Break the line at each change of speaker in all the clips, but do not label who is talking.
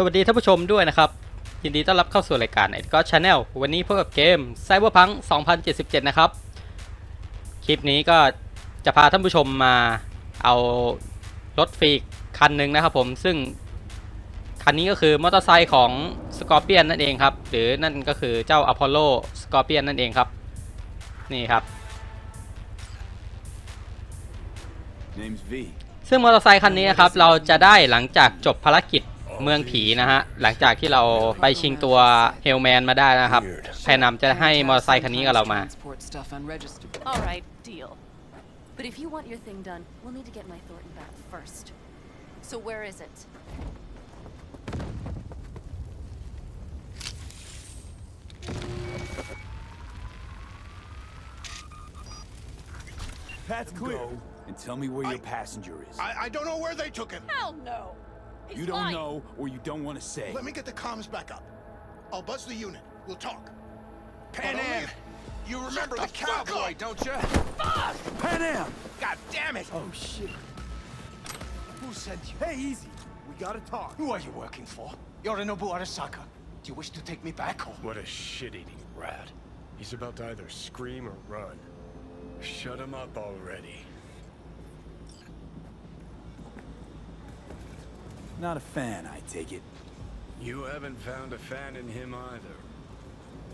สวัสดีท่านผู้ชมด้วยนะครับ ยินดีต้อนรับเข้าสู่รายการ e d g o t Channel วันนี้พบกับเกม Cyberpunk 2077 นะครับ คลิปนี้ก็จะพาท่านผู้ชมมาเอารถฟรีคันหนึ่งนะครับผมซึ่ง คันนี้ก็คือมอเตอร์ไซค์ของ Scorpion นั่นเองครับ หรือนั่นก็คือเจ้า Apollo Scorpion นั่นเองครับ นี่ครับ
Name's V.
ซึ่งมอเตอร์ไซคันนี้นะครับเราจะได้หลังจากจบภารกิจ เมืองผีนะฮะ หลังจากที่เราไปชิงตัวเฮลแมนมาได้นะครับแพนนำจะให้มอเตอร์ไซคันนี้กับเรามา
Transport stuff unregistered.
All right, deal. But if you want your thing done, we'll need to get my Thornton back first. So where is it?
Path's clear. And tell me where your passenger is.
I, I don't know where they took him.
Hell no! He's
you don't
lying.
know or you don't want to say.
Let me get the comms back up. I'll buzz the unit. We'll talk.
Pan Am, you remember the,
the fuck
cowboy, don't you? Fuck!
Pan Am!
God damn it!
Oh shit.
Who sent you?
Hey, easy. We gotta talk.
Who are you working for? You're Yorinobu Arasaka. Do you wish to take me back home?
What a shit-eating rat. He's about to either scream or run. Shut him up already.
Not a fan, I take it.
You haven't found a fan in him either.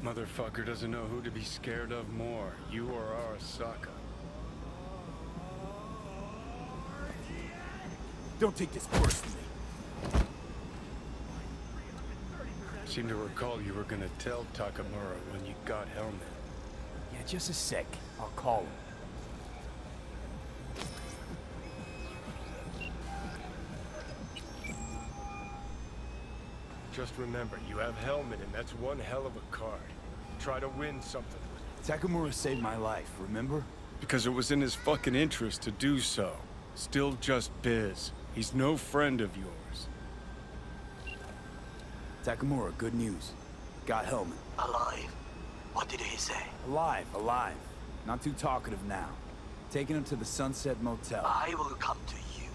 Motherfucker doesn't know who to be scared of more, you or Arasaka.
Don't take this personally.
Seem to recall you were gonna tell Takamura when you got Helmet.
Yeah, just a sec. I'll call him.
Just remember, you have Helmet and that's one hell of a card. Try to win something with it.
Takamura saved my life, remember?
Because it was in his fucking interest to do so. Still just Biz. He's no friend of yours.
Takamura, good news. Got Hellman.
Alive. What did he say?
Alive, alive. Not too talkative now. Taking him to the Sunset Motel.
I will come to you.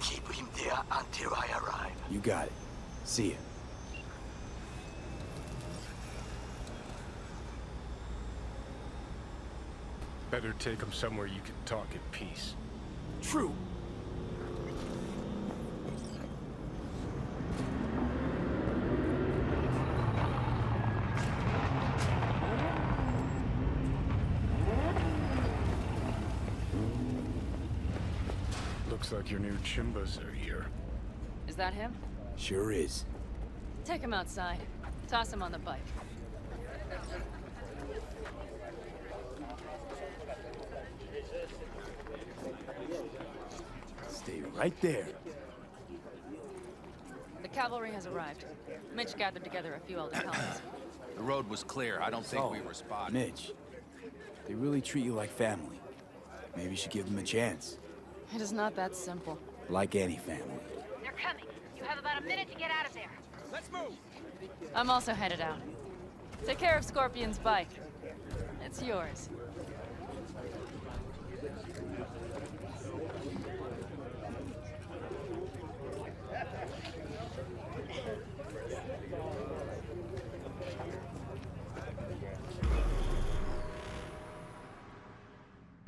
Keep him there until I arrive.
You got it. See ya.
Better take him somewhere you can talk in peace.
True.
Looks like your new chimbas are here.
Is that him?
Sure is.
Take him outside. Toss him on the bike.
Stay right there.
The cavalry has arrived. Mitch gathered together a few elder colonies.
The road was clear. I don't think
Oh,
we were spotted.
Mitch. They really treat you like family. Maybe you should give them a chance.
It is not that simple.
Like any family.
They're coming. You have about a minute to get out of there. Let's move!
I'm also headed out. Take care of Scorpion's bike. It's yours.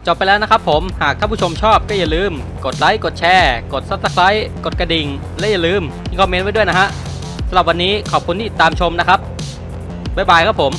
จบไปแล้วนะครับผมหากท่านผู้ชมชอบก็อย่าลืม กดไลค์กดแชร์ กด subscribe กดกระดิ่ง และอย่าลืมคอมเมนต์ไว้ด้วยนะฮะสำหรับวันนี้ขอบคุณที่ติดตามชมนะครับบ๊ายบายครับผม